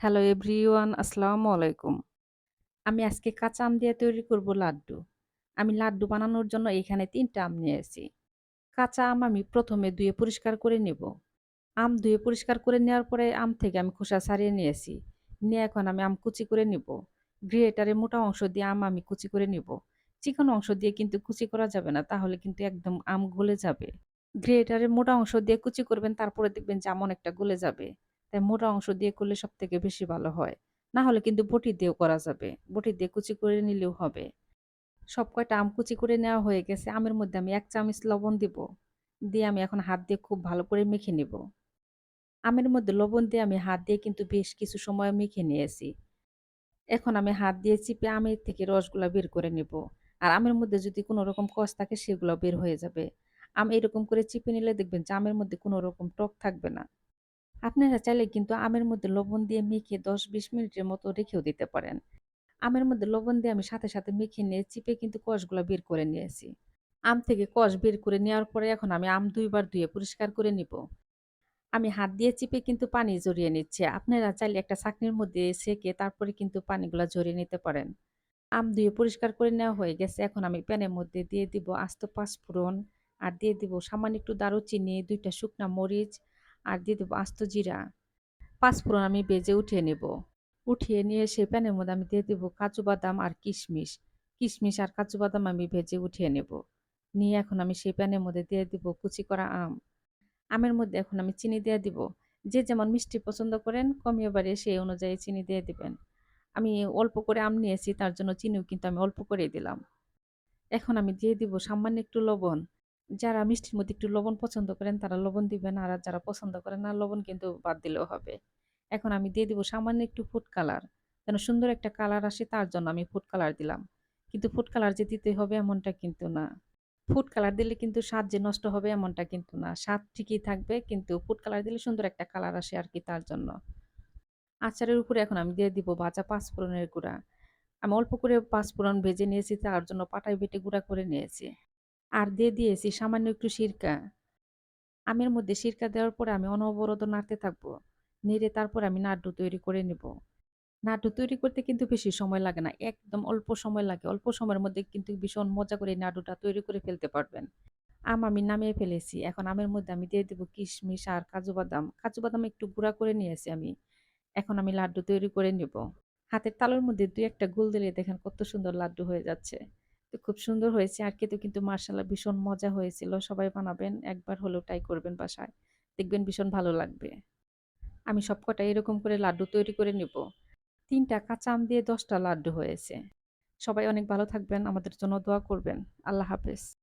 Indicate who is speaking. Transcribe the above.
Speaker 1: Hello everyone আসসালামু আলাইকুম। আমি আজকে কাঁচা আম দিয়ে তৈরি করব লাড্ডু। আমি লাড্ডু বানানোর জন্য এখানে ৩ টা আম নিয়েছি। কাঁচা আম আমি ১ম এ ধুয়ে পরিষ্কার করে নেব। আম ধুয়ে পরিষ্কার করে নেওয়ার পরে আম থেকে আমি খোসা ছাড়িয়ে নিয়েছি। নিয়ে এখন আমি আম কুচি করে নিব। গ্রেটারে মোটা অংশ দিয়ে আম আমি কুচি করে নিব। চিকন অংশ দিয়ে কিন্তু কুচি করা যাবে না, তাহলে কিন্তু একদম আম গলে যাবে। গ্রেটারে মোটা অংশ দিয়ে কুচি করবেন তারপরে দেখবেন যে আম অনেকটা গলে যাবে। তাই মোটা অংশ দিয়ে করলে সবথেকে বেশি ভালো হয়। না হলে কিন্তু বটি দিয়েও করা যাবে। বটি দিয়ে কুচি করে নিলেও হবে। সব কয়টা আম কুচি করে নেওয়া হয়ে গেছে। আমের মধ্যে আমি এক চামচ লবণ দিব। দিয়ে আমি এখন হাত দিয়ে খুব ভালো করে মেখে নিব। আমের মধ্যে লবণ দিয়ে আমি হাত দিয়ে কিন্তু বেশ কিছু সময় মেখে নিয়েছি। এখন আমি হাত দিয়ে চিপে আমের থেকে রসগুলা বের করে নিব। আর আমের মধ্যে যদি কোনো রকম কষ থাকে সেগুলো বের হয়ে যাবে। আম এরকম করে চিপে নিলে দেখবেন যে আমের মধ্যে কোনো রকম টক থাকবে না। আপনারা চাইলে কিন্তু আমের মধ্যে লবণ দিয়ে মেখে দশ বিশ মিনিটের মতো রেখেও দিতে পারেন। আমের মধ্যে লবণ দিয়ে আমি সাথে, সাথে মেখে নিয়ে চিপে কিন্তু কষগুলা বের করে নিয়েছি। আম থেকে কষ বের করে নেওয়ার পরে এখন আমি আম দুইবার ধুয়ে পরিষ্কার করে নিব। আমি হাত দিয়ে চিপে কিন্তু পানি জড়িয়ে নিচ্ছি। আপনারা চাইলে একটা ছাঁকনির মধ্যে ছেঁকে তারপরে কিন্তু পানিগুলা জড়িয়ে নিতে পারেন। আম ধুয়ে পরিষ্কার করে নেওয়া হয়ে গেছে। এখন আমি প্যানের মধ্যে দিয়ে দিব আস্ত পাঁচ পাঁচফোড়ন আর দিয়ে দিব সামান্য একটু দারুচিনি, দুইটা শুকনা মরিচ আর দিয়ে দেব আস্ত জিরা। পাঁচফোড়ন আমি ভেজে উঠিয়ে নেব। উঠিয়ে নিয়ে সে প্যানের মধ্যে আমি দিয়ে দেবো কাজু বাদাম আর কিশমিশ। কিশমিশ আর কাজু বাদাম আমি ভেজে উঠিয়ে নেব। নিয়ে এখন আমি সেই প্যানের মধ্যে দিয়ে দিব কুচি করা আম। আমের মধ্যে এখন আমি চিনি দিয়ে দিব। যে যেমন মিষ্টি পছন্দ করেন, কমিয়ে বাড়িয়ে সেই অনুযায়ী চিনি দিয়ে দিবেন। আমি অল্প করে আম নিয়েছি, তার জন্য চিনিও কিন্তু আমি অল্প করে দিলাম। এখন আমি দিয়ে দিব সামান্য একটু লবণ। যারা মিষ্টির মধ্যে একটু লবণ পছন্দ করেন, তারা লবণ দিবেন আর যারা পছন্দ করেন না, লবণ কিন্তু বাদ দিলেও হবে। এখন আমি দিয়ে দিব সামান্য একটু ফুড কালার। যেন সুন্দর একটা কালার আসে, তার জন্য আমি ফুড কালার দিলাম। কিন্তু ফুড কালার যে দিতে হবে এমনটা কিন্তু না। ফুড কালার দিলে কিন্তু স্বাদ যে নষ্ট হবে এমনটা কিন্তু না। স্বাদ ঠিকই থাকবে, কিন্তু ফুড কালার দিলে সুন্দর একটা কালার আসে আর কি তার জন্য। আচারের উপরে এখন আমি দিয়ে দিব ভাজা পাঁচফোড়নের গুঁড়া। আমি অল্প করে পাঁচফোড়ন ভেজে নিয়েছি, তার জন্য পাটায় বেটে গুঁড়া করে নিয়েছি। আর দিয়ে দিয়েছি সামান্য একটু সিরকা। আমের মধ্যে সিরকা দেওয়ার পরে আমি অনবরত নাড়তে থাকব। নেড়ে তারপর আমি নাড্ডু তৈরি করে নিব। নাড্ডু তৈরি করতে কিন্তু বেশি সময় লাগে না। একদম অল্প সময় লাগে। অল্প সময়ের মধ্যে কিন্তু ভীষণ মজা করে নাড্ডুটা তৈরি করে ফেলতে পারবেন। আম আমি নামিয়ে ফেলেছি। এখন আমের মধ্যে আমি দিয়ে দেবো কিশমিশ আর কাজু বাদাম। কাজু বাদাম একটু গুঁড়া করে নিয়েছি আমি। এখন আমি লাড্ডু তৈরি করে নিব। হাতের তালুর মধ্যে ২-১ টা গুল দিলে দেখেন কত সুন্দর লাড্ডু হয়ে যাচ্ছে। তো খুব সুন্দর হয়েছে আর খেতে কিন্তু মার্শাল্লাহ ভীষণ মজা হয়েছিল। সবাই বানাবেন। একবার হলেও ট্রাই করবেন বাসায়। দেখবেন ভীষণ ভালো লাগবে। আমি সবকটা এরকম করে লাড্ডু তৈরি করে নিব। তিনটা কাঁচা আম দিয়ে দশটা লাড্ডু হয়েছে। সবাই অনেক ভালো থাকবেন। আমাদের জন্য দোয়া করবেন। আল্লাহ হাফেজ।